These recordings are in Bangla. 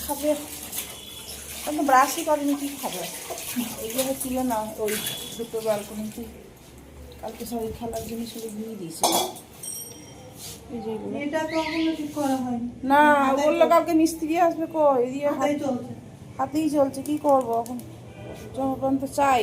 খাবে আমি ব্রাশই করেনি কি খাবে? এইগুলো ছিল না ওই দুটো ব্যালকনিতে কালকে সবাই খেলার জিনিসগুলো দিয়ে দিয়েছে এগুলো। না বলল কালকে মিস্ত্রি আসবে হাতেই চলছে। হাতেই চলছে কি করব এখন? জনগণ তো চাই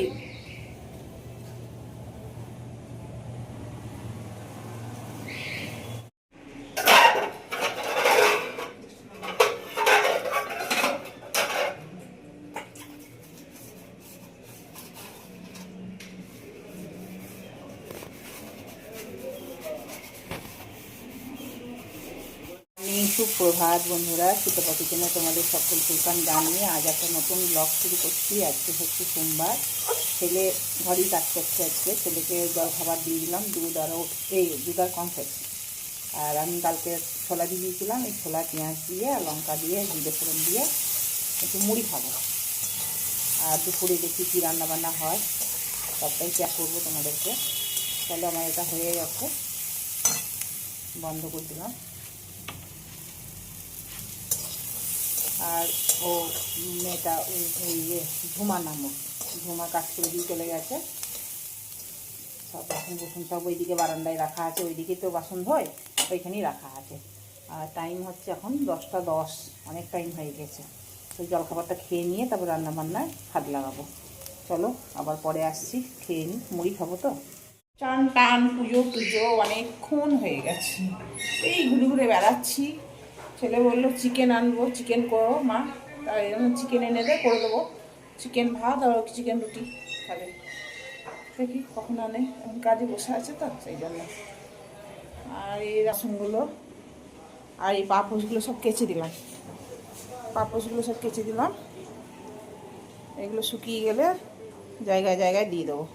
আমি সুপ্রভাত বন্ধুরা সুতপা কিচেনে তোমাদের সকল সুলতান জানিয়ে আজ একটা নতুন ব্লগ শুরু করছি। আজকে হচ্ছে সোমবার। ছেলে ঘরেই কাজ করছে আজকে। ছেলেকে জল খাবার দিয়ে দিলাম, দুধ আর এই দুধ আর কমপ্লেক্স আর আমি কালকে ছোলা দিয়ে দিয়েছিলাম, এই ছোলা, পেঁয়াজ দিয়ে লঙ্কা দিয়ে, জিরে ফোড়ন দিয়ে একটু মুড়ি খাব। আর দুপুরে দেখি কী রান্নাবান্না হয়। সবটাই শেয়ার করব তোমাদেরকে। তাহলে আমার এটা হয়ে গেছে বন্ধ করে দিলাম। আর ও মেয়েটা ওই ইয়ে ঝুমা নামক, ঝুমা কাজ করে দিয়ে চলে গেছে। সব বাসন কুসন সব ওইদিকে বারান্দায় রাখা আছে, ওইদিকে তো বাসন ধোয় ওইখানেই রাখা আছে। আর টাইম হচ্ছে এখন দশটা দশ, অনেক টাইম হয়ে গেছে। তো জলখাবারটা খেয়ে নিয়ে তারপর রান্না বান্নায় হাত লাগাবো। চলো, আবার পরে আসছি, খেয়ে নিই মুড়ি খাব তো। চান টান, পুজো পুজো অনেকক্ষণ হয়ে গেছে। এই ঘুরে ঘুরে বেড়াচ্ছি। ছেলে বলল চিকেন আনব চিকেন করো মা। তাই জন্য চিকেন এনে দে, করে দেবো। চিকেন ভাত আর চিকেন রুটি খাবে। দেখি কখন আনে? এখন কাজে বসে আছে তো, সেই জন্য। আর এই রাসনগুলো আর এই পাপোশগুলো সব কেচে দিলাম। পাপোশগুলো সব কেচে দিলাম। এগুলো শুকিয়ে গেলে জায়গায় জায়গায় দিয়ে দেবো।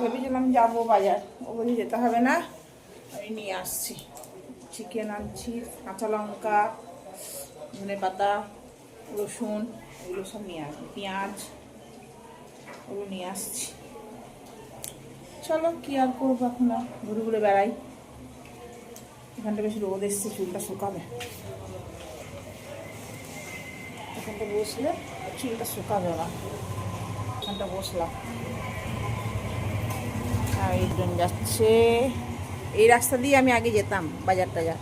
ভেবেছিলাম যাব বাজার। ও বলি যেতে হবে না। আমি নিয়ে আসছি। চিকেন আনছি কাঁচা লঙ্কা, ধনে পাতা, রসুন, এগুলো সব নিয়ে আসব। পেঁয়াজ ওগুলো নিয়ে আসছি। চলো, কি আর করব এখন ঘুরে ঘুরে বেড়াই। এখানটা বেশি রোদ এসছে, চুলটা শুকাবে। এখানটা বসলে চুলটা শুকাবে না। এখানটা বসলাম। আর একজন যাচ্ছে। এই রাস্তা দিয়ে আমি আগে যেতাম বাজার টাজার।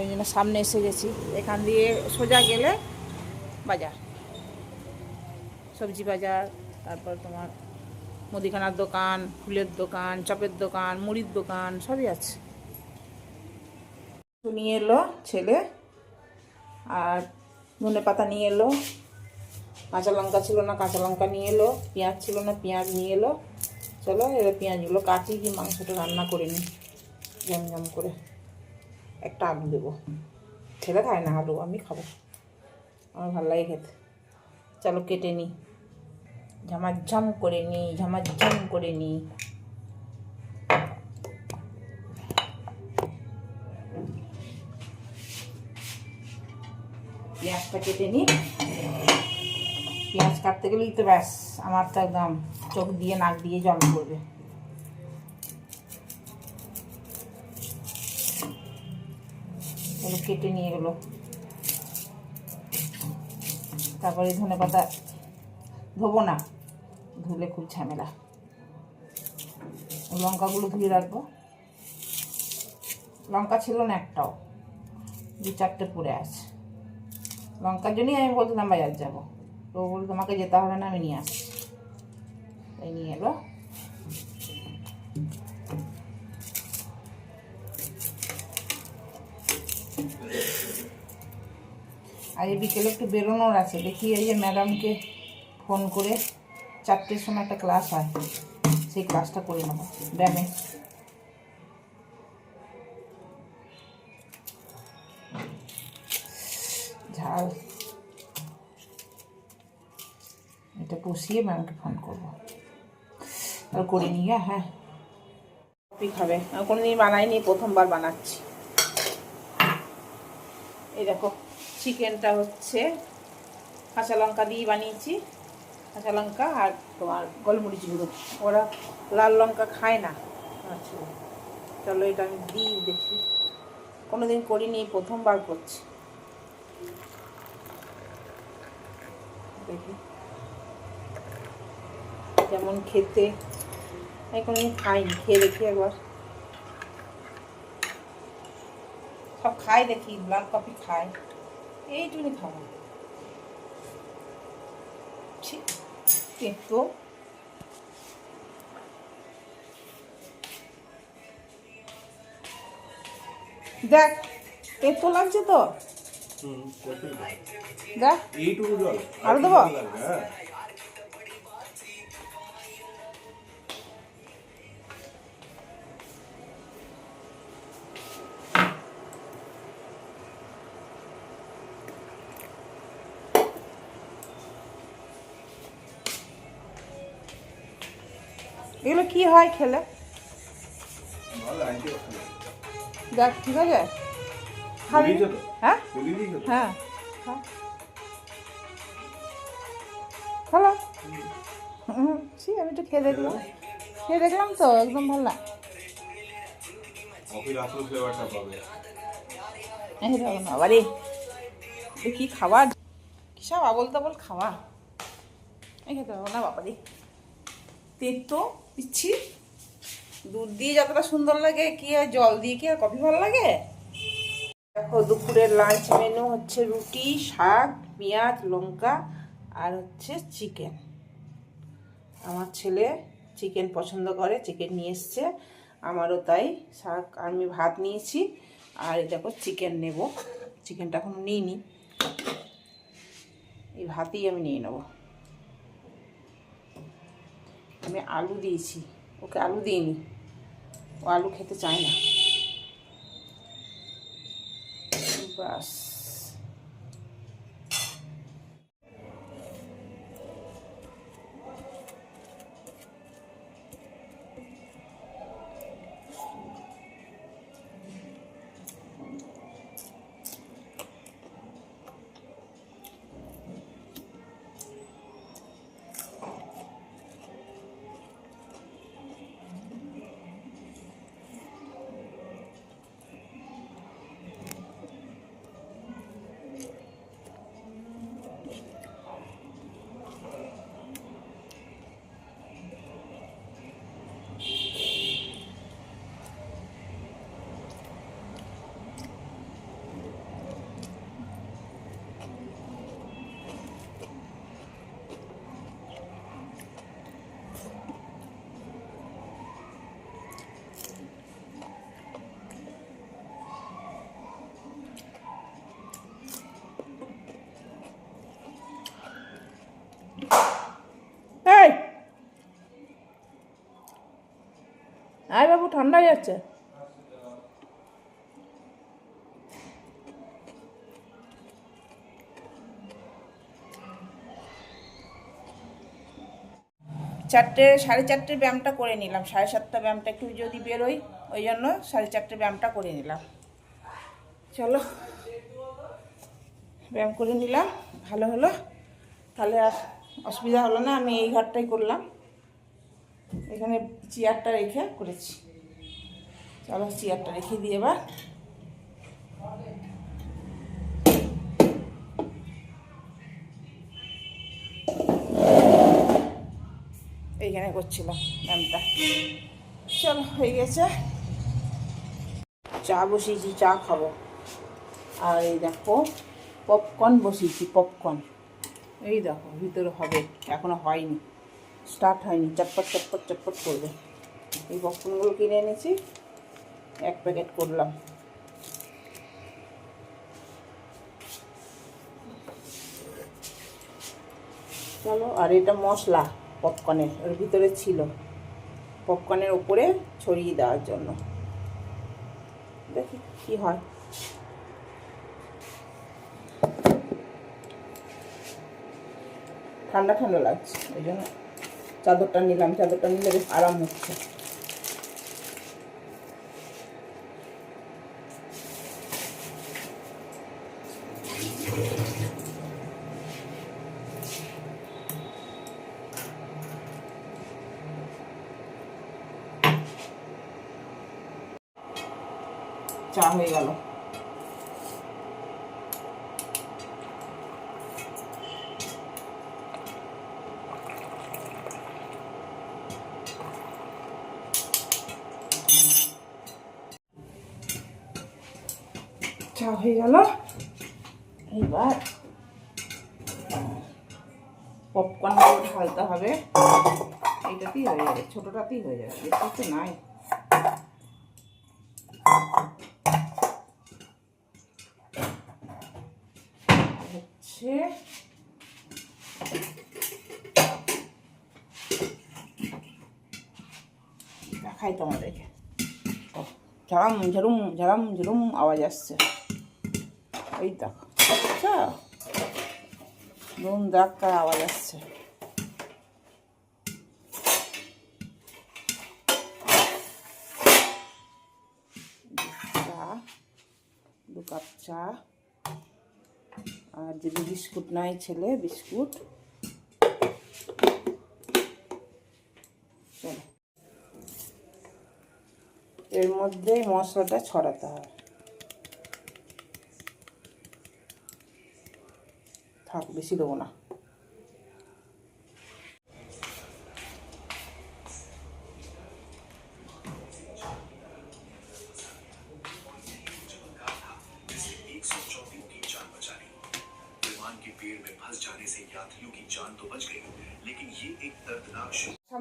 ওই জন্য সামনে এসে গেছি। এখান দিয়ে সোজা গেলে বাজার। সবজি বাজার, তারপর তোমার মুদিখানার দোকান, ফুলের দোকান, চপের দোকান, মুড়ির দোকান, সবই আছে। নিয়ে এলো ছেলে, আর ধনে পাতা নিয়ে এলো। কাঁচা লঙ্কা ছিল না, কাঁচা লঙ্কা নিয়ে এলো, পেঁয়াজ ছিল না, পেঁয়াজ নিয়ে এলো। চলো, এবার পেঁয়াজগুলো কাটি কি মাংসটা রান্না করে নিই। জমজম করে। একটা আলু দেবো। ছেলে খায় না আলু, আমি খাব। আমার ভালো লাগে খেতে। চলো, কেটে নিই। ঝামাঝাম করে নিই, ঝামাঝাম করে নিই। পেঁয়াজটা কেটে নিই। পেঁয়াজ কাটতে গেলেই তো ব্যাস, আমার তো একদম চোখ দিয়ে, নাক দিয়ে জল পড়বে কেটে নিয়ে গেলো তারপরে ধনে পাতা ধোবো না, ধুলে খুব ঝামেলা। লঙ্কাগুলো ধুয়ে রাখব। লঙ্কা ছিল না একটাও, দু চারটে পড়ে আছে। লঙ্কার জন্যই আমি বলছিলাম বাজার যাব। তো ও বলল, তোমাকে যেতে হবে না, আমি নিয়ে আসছি। তাই নিয়ে এলো আর এই বিকেলে একটু বেরোনোর আছে। দেখি এই যে ম্যাডামকে ফোন করে চারটের সময় একটা ক্লাস হয়। সেই ক্লাসটা করে নেব। ব্যায়ামে ঝাল। এটা বসিয়ে ম্যামকে ফোন করব। আর করে নিয়ে হ্যাঁ। কপি খাবে। আমি কোনোদিন বানাইনি, প্রথমবার বানাচ্ছি। এই দেখো, চিকেনটা হচ্ছে কাঁচা লঙ্কা দিয়ে বানিয়েছি। কাঁচা লঙ্কা আর তোমার গোলমরিচ গুঁড়ো। ওরা লাল লঙ্কা খায় না। আচ্ছা চলো এটা আমি দিই, দেখি। কোনোদিন করিনি, প্রথমবার করছি। দেখি। যেমন খেতে আমি কোনোদিন খাইনি খেয়ে দেখি একবার। সব খাই দেখি ব্ল্যাক কফি খাই। এইটুকুনি খাব। ঠিক তো দেখ তেতো লাগছে তো। দেখ। এইটুকু জল। আরও দেবো? এগুলো কি হয় খেলে? দেখ ঠিক আছে? খাবি? তো? হ্যাঁ? হ্যাঁ। খা। ছি আমি একটু খেয়ে দেখলাম। খেয়ে দেখলাম তো একদম ভালো না। বাড়ি। কি খাবার? কি সব আবল তাবল খাওয়া? এই খেতে পারব না বাবারি। তেতো পিচ্ছি দুধ দিয়ে যতটা সুন্দর লাগে, কি আর জল দিয়ে কি আর কফি ভালো লাগে? দেখো, দুপুরের লাঞ্চ মেনু হচ্ছে রুটি, শাক, পেঁয়াজ, লঙ্কা আর হচ্ছে চিকেন আমার ছেলে চিকেন পছন্দ করে চিকেন নিয়ে এসছে। আমারও তাই শাক আমি ভাত নিয়েছি। আর এই দেখো চিকেন নেব। চিকেনটা এখন নিইনি। এই ভাতেই আমি নিয়ে নেব। আমি আলু দিয়েছি। ওকে আলু দিইনি। ও আলু খেতে চায় না। বাস। ঠান্ডা যাচ্ছে? চারটে, সাড়ে চারটে ব্যায়ামটা করে নিলাম। সাড়ে সাতটা ব্যায়ামটা একটু যদি বেরোই, ওই জন্য সাড়ে চারটে ব্যায়ামটা করে নিলাম। চলো, ব্যায়াম করে নিলাম, ভালো হলো। তাহলে আর অসুবিধা হলো না, আমি এই ঘরটাই করলাম। এখানে চেয়ারটা রেখে করেছি। চলো চেয়ারটা রেখে দিয়ে এবার। এইখানে করছিলাম ব্যায়ামটা চলো, হয়ে গেছে। চা বসিয়েছি, চা খাব। আর এই দেখো পপকর্ন বসিয়েছি পপকর্ন এই দেখো, ভিতরে হবে, এখনও হয়নি। স্টার্ট হয়নি, চটপট চটপট চটপট করবে। এই পপকর্নগুলো কিনে এনেছি। এক প্যাকেট করলাম। চলো, আর এটা মশলা পপকর্নের ওর ভিতরে ছিল। পপকর্নের ওপরে ছড়িয়ে দেওয়ার জন্য। দেখি কি হয়। ঠান্ডা ঠান্ডা লাগছে ওই জন্য চাদরটা নিলাম। চাদরটা নিলে বেশ আরাম হচ্ছে। চা হয়ে গেল। চা হয়ে গেল। এইবার পপকর্নগুলো ঢালতে হবে। এইটাতেই হয়ে যাবে, ছোটোটাতেই হয়ে যাবে, বেশি তো নাই। দেখাই তোমাদেরকে। ঝাড়াম, ঝাড়ুম ঝাড়াম, ঝাড়ুম আওয়াজ আসছে। ওই দেখো আচ্ছা। নুন ধাক্কার আওয়াজ আসছে। দু কাপ চা, আর যদি বিস্কুট নাই ছেলে, বিস্কুট চলো মধ্যেই মশলাটা ছড়াতে হবে থাক বেশি দেবো না।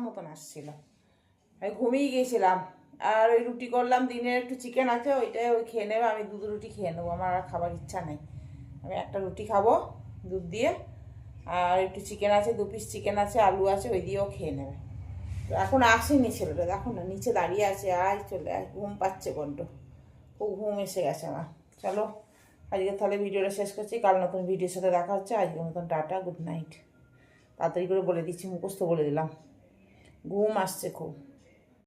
মতন আসছিল আমি ঘুমিয়ে গিয়েছিলাম আর ওই রুটি করলাম, দিনের একটু চিকেন আছে, ওইটাই ওই খেয়ে নেবে, আমি দুধ রুটি খেয়ে নেব, আমার আর খাবার ইচ্ছা নেই। আমি একটা রুটি খাব, দুধ দিয়ে, আর একটু চিকেন আছে, দু পিস চিকেন আছে, আলু আছে, ওই দিয়েও খেয়ে নেবে। তো এখন আসেনি ছেলেটা, দেখো না, নিচে দাঁড়িয়ে আছে, আয় চলে আয়, ঘুম পাচ্ছে বড্ড। খুব ঘুম এসে গেছে আমার। চলো, আজকে তাহলে ভিডিওটা শেষ করছি, কাল নতুন ভিডিওর সাথে দেখা হচ্ছে আজকের মতন টাটা গুড নাইট তাড়াতাড়ি করে বলে দিচ্ছি, মুখস্থ বলে দিলাম। ঘুম আসছে খুব।